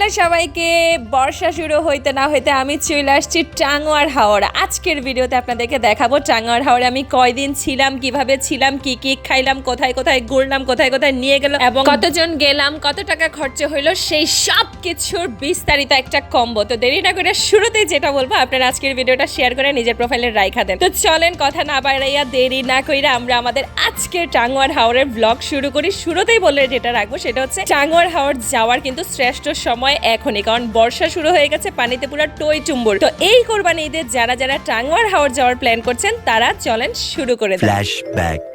Hello সবাইকে, বর্ষা শুরু হইতে না হইতে আমি চলে আসছি টাঙ্গুয়ার হাওড়া। আজকের ভিডিওতে আপনাদেরকে দেখাবো টাঙ্গুয়ার হাওড়ে আমি কয়দিন ছিলাম, কীভাবে ছিলাম, কি কি খাইলাম, কোথায় কোথায় ঘুরলাম, কোথায় কোথায় নিয়ে গেল এবং কতজন গেলাম, কত টাকা খরচ হইল, সেই সব কিছুর বিস্তারিত একটা কম্বো। তো দেরি না করে শুরুতেই যেটা বলব, আপনারা আজকের ভিডিওটা শেয়ার করে নিজের প্রোফাইলে রাইখা দেন। তো চলেন, কথা না বাড়াইয়া দেরি না কইরা আমরা আমাদের আজকের টাঙ্গুয়ার হাওড়ের ব্লগ শুরু করি। শুরুতেই বলে যেটা রাখব, সেটা হচ্ছে টাঙ্গুয়ার হাওড় যাওয়ার কিন্তু শ্রেষ্ঠ সময় এখনই কারণ বর্ষা শুরু হয়ে গেছে পানিতে পুরো টই টুম্বুর তো এই কোরবানি ঈদের যারা যারা টাঙ্গুয়ার হাওড় যাওয়ার প্ল্যান করছেন তারা চলেন শুরু করে.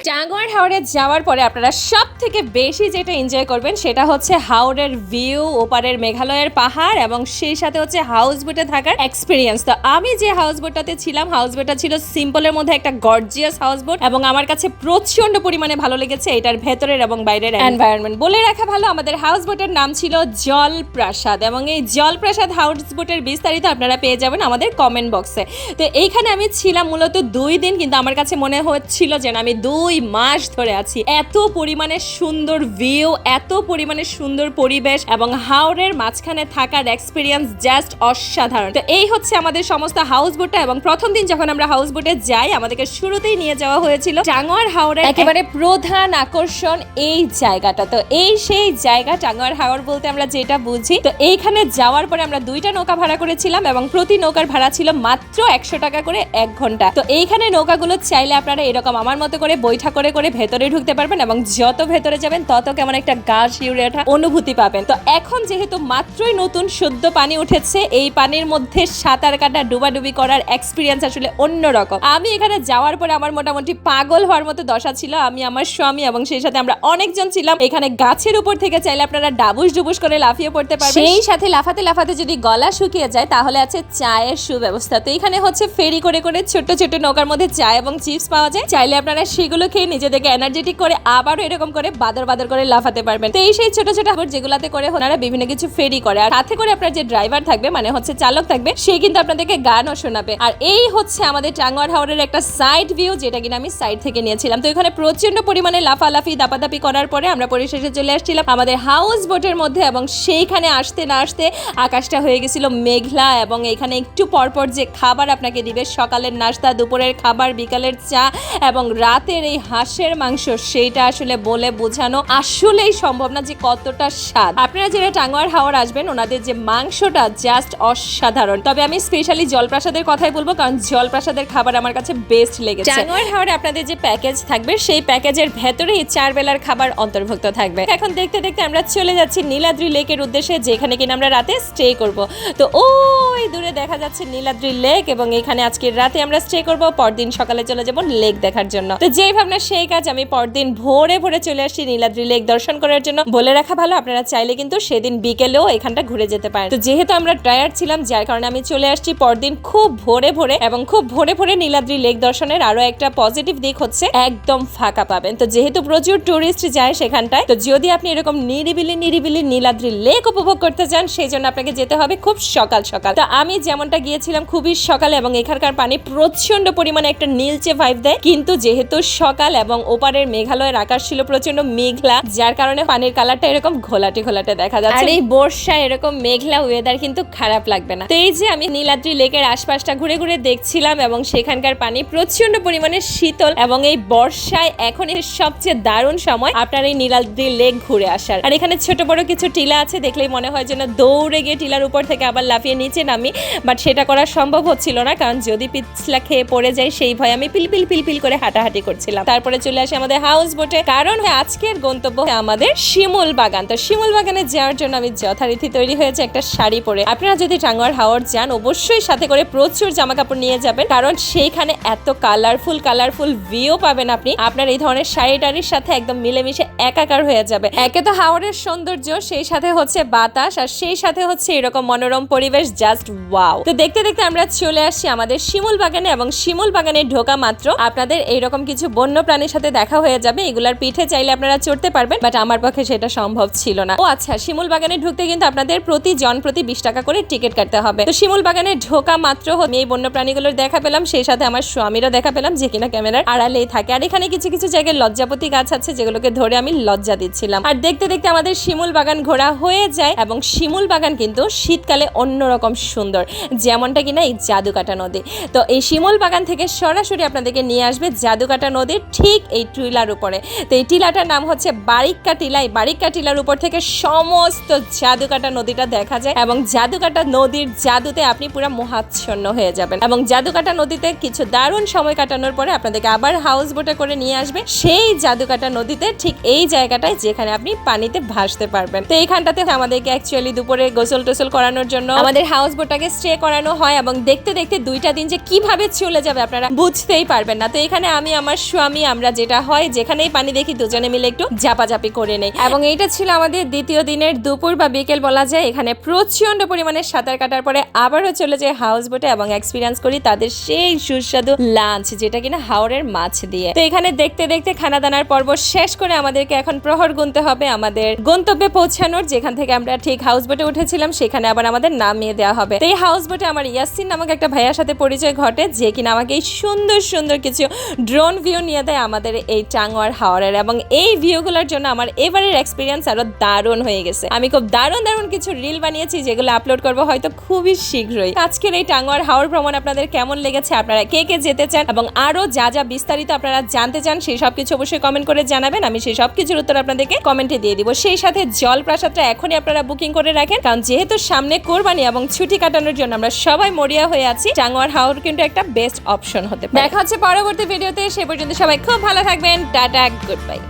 টাঙ্গুয়ার হাওড়ে যাওয়ার পরে আপনারা সব থেকে বেশি যেটা এনজয় করবেন সেটা হচ্ছে হাওড়ের ভিউ ওপারের মেঘালয়ের পাহাড় এবং সেই সাথে হচ্ছে হাউস বোটে থাকার এক্সপিরিয়েন্স তো আমি যে হাউস বোটটাতে ছিলাম হাউস বোটটা ছিল সিম্পলের মধ্যে একটা গর্জিয়াস হাউস বোট এবং আমার কাছে প্রচণ্ড পরিমাণে ভালো লেগেছে এটার ভেতরের এবং বাইরের এনভায়রনমেন্ট বলে রাখা ভালো আমাদের হাউস বোটের নাম ছিল জলপ্রাসাদ। এবং এই জলপ্রাসাদ হাউস বোটের বিস্তারিত আপনারা পেয়ে যাবেন আমাদের কমেন্ট বক্সে তো এইখানে আমি ছিলাম মূলত দুই দিন, কিন্তু আমার কাছে মনে হচ্ছিল যে আমি দুই মাস ধরে আছি। এত পরিমাণে সুন্দর ভিউ এত পরিমাণে সুন্দর পরিবেশ এবং হাওড়ের মাঝখানে থাকার এক্সপিরিয়েন্স জাস্ট অসাধারণ। তো এই হচ্ছে আমাদের সমস্ত হাউস বোটটা এবং প্রথম দিন যখন আমরা হাউস বোটে যাই, আমাদেরকে শুরুতেই নিয়ে যাওয়া হয়েছিল টাঙ্গুয়ার হাওড়ের একেবারে প্রধান আকর্ষণ এই জায়গাটা। তো এই সেই জায়গা টাঙ্গুয়ার হাওড় বলতে আমরা যেটা বুঝি তো এইখানে যাওয়ার পরে আমরা দুইটা নৌকা ভাড়া করেছিলাম এবং প্রতি নৌকার ভাড়া ছিল মাত্র একশো টাকা করে এক ঘণ্টা। তো এইখানে নৌকাগুলো চাইলে আপনারা এরকম আমার মতো করে বৈঠা করে করে ভেতরে ঢুকতে পারবেন এবং যত ভেতরে যাবেন তত কেমন একটা গা শিউরে ওঠা অনুভূতি পাবেন। তো এখন যেহেতু মাত্রই নতুন শুদ্ধ পানি উঠেছে, এই পানির মধ্যে সাঁতার কাটা, ডুবাডুবি করার এক্সপিরিয়েন্স আসলে অন্যরকম। আমি এখানে যাওয়ার পরে আমার মোটামুটি পাগল হওয়ার মতো দশা ছিল। আমি আমার স্বামী এবং সেই সাথে আমরা অনেকজন ছিলাম। এখানে গাছের উপর থেকে চাইলে আপনারা ডাবুস ডুবুস করে লাফিয়ে পড়তে পারবেন। সেই সাথে লাফাতে লাফাতে যদি গলা শুকিয়ে যায় তাহলে আছে চায়ের সুব্যবস্থা। তো এখানে হচ্ছে ফেরি করে করে ছোট ছোট নৌকার মধ্যে চা এবং চিপস পাওয়া যায়। চাইলে আপনারা সেগুলো খেয়ে নিজেদেরকে এনার্জেটিক করে আবারও এরকম করে বাদর বাদর করে লাফাতে পারবেন। তো এই সেই ছোট ছোট হাবর যেগুলাতে করে ওনারা বিভিন্ন কিছু ফেরি করে। আর সাথে করে আপনার যে ড্রাইভার থাকবে মানে হচ্ছে চালক থাকবে সে কিন্তু আপনাদেরকে গানও শোনাবে। আর এই হচ্ছে আমাদের টাঙ্গুয়ার হাওড়ের একটা সাইড ভিউ যেটা কিনা আমি সাইড থেকে নিয়েছিলাম। তো এখানে প্রচণ্ড পরিমাণে লাফালাফি দাপাদাপি করার পরে আমরা পরিশেষে চলে আসছিলাম আমাদের হাউস বোটের মধ্যে এবং সেইখানে আসতে না আসতে আকাশটা হয়ে গেছিল মেঘলা এবং এখানে একটু পরপর যে খাবার আপনাকে দিবে, সকালের নাস্তা, দুপুরের খাবার, বিকালের চা এবং রাতের এই হাঁসের মাংস, সেইটা আসলে বলে বোঝানো আসলেই সম্ভব না যে কতটা স্বাদ। আপনারা যারা টাঙ্গুয়ার হাওয়ার আসবেন, ওনাদের যে মাংসটা জাস্ট অসাধারণ। তবে আমি স্পেশালি জলপ্রাসাদের কথাই বলব, কারণ জলপ্রাসাদের খাবার আমার কাছে বেস্ট লেগেছে। টাঙ্গুয়ার হাওড়ে আপনাদের যে প্যাকেজ থাকবে, সেই প্যাকেজের ভেতরেই চার বেলার খাবার অন্তর্ভুক্ত থাকবে। এখন দেখতে দেখতে আমরা চলে যাচ্ছি নীলাদ্রি লেকের উদ্দেশ্যে যেখানে কিনা আমরা রাতে স্টে করব। তো ওই দূরে দেখা যাচ্ছে নীলাদ্রি লেক এবং এখানে আজকের রাতে আমরা স্টে করব। পরদিন সকালে চলে যাব লেক দেখার জন্য। তো যেই ভাবনা, সেই কাজ আমি পরদিন ভোরে ভোরে চলে আসি নীলাদ্রি লেক দর্শন করার জন্য। বলে রাখা ভালো, আপনারা চাইলে কিন্তু সেদিন বিকেলেও এখানটা ঘুরে যেতে পারেন। তো যেহেতু আমরা টায়ার্ড ছিলাম, যার কারণে আমি চলে আসছি পরদিন খুব ভোরে ভোরে এবং খুব ভোরে ভোরে নীলাদ্রি লেক দর্শনের আরও একটা পজিটিভ দিক হচ্ছে, একদম ফাঁকা পাবেন। তো যেহেতু প্রচুর টুরিস্ট যায় সেখানটায়, তো যদি আপনি এরকম নিরিবিলি নিরিবিলি নীলাদ্রি লেক উপভোগ করতে চান সেই জন্য আপনাকে যেতে হবে খুব সকাল সকাল। তো আমি যেমনটা গিয়েছিলাম খুবই সকালে এবং এখানকার পানি প্রচণ্ড পরিমাণে একটা নীলচে ভাইব দেয়। কিন্তু যেহেতু সকাল এবং ওপারের মেঘালয়ের আকাশ ছিল প্রচণ্ড মেঘলা যার কারণে পানির কালারটা এরকম ঘোলাটে ঘোলাটে দেখা যাচ্ছে। আর এই বর্ষায় এরকম মেঘলা ওয়েদার কিন্তু খারাপ লাগবে না। তো এই যে আমি নীলাদ্রি লেকের আশপাশটা ঘুরে ঘুরে দেখছিলাম এবং সেখানকার পানি প্রচণ্ড পরিমাণে শীতল এবং এই বর্ষায় এখন এর সবচেয়ে দারুণ সময় আপনার এই নীলাদ্রি লেক ঘুরে আসার। আর এখানে ছোট বড় কিছু টিলা আছে দেখলেই মনে হয় যেন দৌড়ে গিয়ে টিলার উপর থেকে আবার লাফিয়ে নিচে নামি বাট সেটা করা সম্ভব হচ্ছিল না, কারণ যদি পিছলা খেয়ে পড়ে যায় সেই ভয় আমি পিলপিল পিলপিল করে হাঁটাহাঁটি করছিলাম। তারপরে চলে আসে আমাদের হাউস বোটে কারণ আজকের গন্তব্য আমাদের শিমুল বাগান। তো শিমুল বাগানে যাওয়ার জন্য আমি যথারীতি তৈরি হয়েছে একটা শাড়ি পরে। আপনারা যদি টাঙ্গুয়ার হাওয়ার যান, অবশ্যই সাথে করে প্রচুর জামা কাপড় নিয়ে যাবেন, কারণ সেইখানে এত কালারফুল কালারফুল ভিউ পাবেন আপনি। আপনার এই ধরনের শাড়ি টাড়ির সাথে একদম মিলেমিশে একাকার হয়ে যাবে। একে তো হাওড়ের সৌন্দর্য, সেই সাথে হচ্ছে বাতাস আর সেই সাথে হচ্ছে এরকম মনোরম পরিবেশ জাস্ট ওয়াও তো দেখতে দেখতে আমরা চলে আসছি আমাদের শিমুল বাগানে, এবং শিমুল বাগানে ঢোকা মাত্র। আপনাদের এইরকম কিছু বন্য প্রাণীর সাথে দেখা হয়ে যাবে, এগুলার পিঠে চাইলে আপনারা চড়তে পারবেন বাট আমার পক্ষে সেটা সম্ভব ছিল না। ও আচ্ছা শিমুল বাগানে ঢুকতে কিন্তু আপনাদের প্রতি জন প্রতি বিশ টাকা করে টিকিট কাটতে হবে। তো শিমুল বাগানে ঢোকা মাত্র আমি এই বন্য প্রাণীগুলোর দেখা পেলাম, সেই সাথে আমার স্বামীরও দেখা পেলাম, যে কিনা ক্যামেরার আড়ালেই থাকে। আর এখানে কিছু কিছু জায়গায় লজ্জাপতি গাছ আছে, যেগুলোকে ধরে আমি লজ্জা দিচ্ছিলাম। আর দেখতে দেখতে আমাদের শিমুল বাগান ঘোরা হয়ে যায়, এবং এবং শিমুল বাগান কিন্তু শীতকালে অন্যরকম সুন্দর, যেমনটা কিনা এই জাদুকাটা নদী। তো এই শিমুল বাগান থেকে সরাসরি আপনাদেরকে নিয়ে আসবে জাদুকাটা নদীর ঠিক এই টিলার উপরে। তো এই টিলাটার নাম হচ্ছে বারিক্কা টিলা। এই বারিক্কা টিলার উপর থেকে সমস্ত জাদুকাটা নদীটা দেখা যায় এবং জাদুকাটা নদীর জাদুতে আপনি পুরো মোহাচ্ছন্ন হয়ে যাবেন এবং জাদুকাটা নদীতে কিছু দারুণ সময় কাটানোর পরে আপনাদেরকে আবার হাউস বোটে করে নিয়ে আসবে। সেই জাদুকাটা নদীতে ঠিক এই জায়গাটায় যেখানে আপনি পানিতে ভাসতে পারবেন। তো এইখানটাতে আমাদেরকে অ্যাকচুয়ালি দুপুরে গোসল টোসল করানোর জন্য আমাদের হাউস বোটটাকে স্টে করানো হয় এবং দেখতে দেখতে দুইটা দিন যে কীভাবে চলে যাবে আপনারা বুঝতেই পারবেন না। তো এখানে আমি, আমার স্বামী, আমরা যেটা হয়, যেখানেই পানি দেখি, দুজনে মিলে একটু জাপাজাপি করে নেই। এবং এইটা ছিল আমাদের দ্বিতীয় দিনের দুপুর বা বিকেল বলা যায়। এখানে প্রচণ্ড পরিমাণে সাঁতার কাটার পরে আবারও চলে যায় হাউস বোটে এবং এক্সপিরিয়েন্স করি তাদের সেই সুস্বাদু লাঞ্চ যেটা কিনা হাওড়ের মাছ দিয়ে। তো এখানে দেখতে দেখতে খানা দানার পর্ব শেষ করে আমাদেরকে এখন প্রহর গুনতে হবে। আমাদের গন্তব্যে পৌঁছানোর, যেখান থেকে আমরা ঠিক হাউস বোটে উঠেছিলাম, সেখানে আবার আমাদের নামিয়ে দেওয়া হবে। এই হাউস বোটে আমার ইয়াসিন নামক একটা ভাইয়ার সাথে পরিচয় ঘটে, যে কিনা আমাকে এই সুন্দর সুন্দর কিছু ড্রোন ভিউ নিয়ে দেয় আমাদের এই টাঙ্গুয়ার হাওড়ের এবং এই ভিউগুলোর জন্য আমার এবারের এক্সপিরিয়েন্স আরও দারুণ হয়ে গেছে। আমি খুব দারুণ দারুণ কিছু রিল বানিয়েছি যেগুলো আপলোড করব হয়তো খুবই শীঘ্রই। আজকের এই টাঙ্গুয়ার হাওড় ভ্রমণ আপনাদের কেমন লেগেছে, আপনারা কে কে যেতে চান এবং আরও যা যা বিস্তারিত আপনারা জানতে চান, সেই সব কিছু অবশ্যই কমেন্ট করে জানাবেন। আমি সেই সব কিছুর উত্তর আপনাদেরকে কমেন্টে দিয়ে দিব। সেই সাথে জলপ্রাসাদটা এখনই আপনারা করে রাখেন। কারণ যেহেতু সামনে কোরবানি এবং ছুটি কাটানোর জন্য আমরা সবাই মরিয়া হয়ে আছি টাঙ্গুয়ার হাওর কিন্তু একটা বেস্ট অপশন হতে পারে। দেখা হচ্ছে পরবর্তী ভিডিওতে, সে পর্যন্ত সবাই খুব ভালো থাকবেন। Tata good bye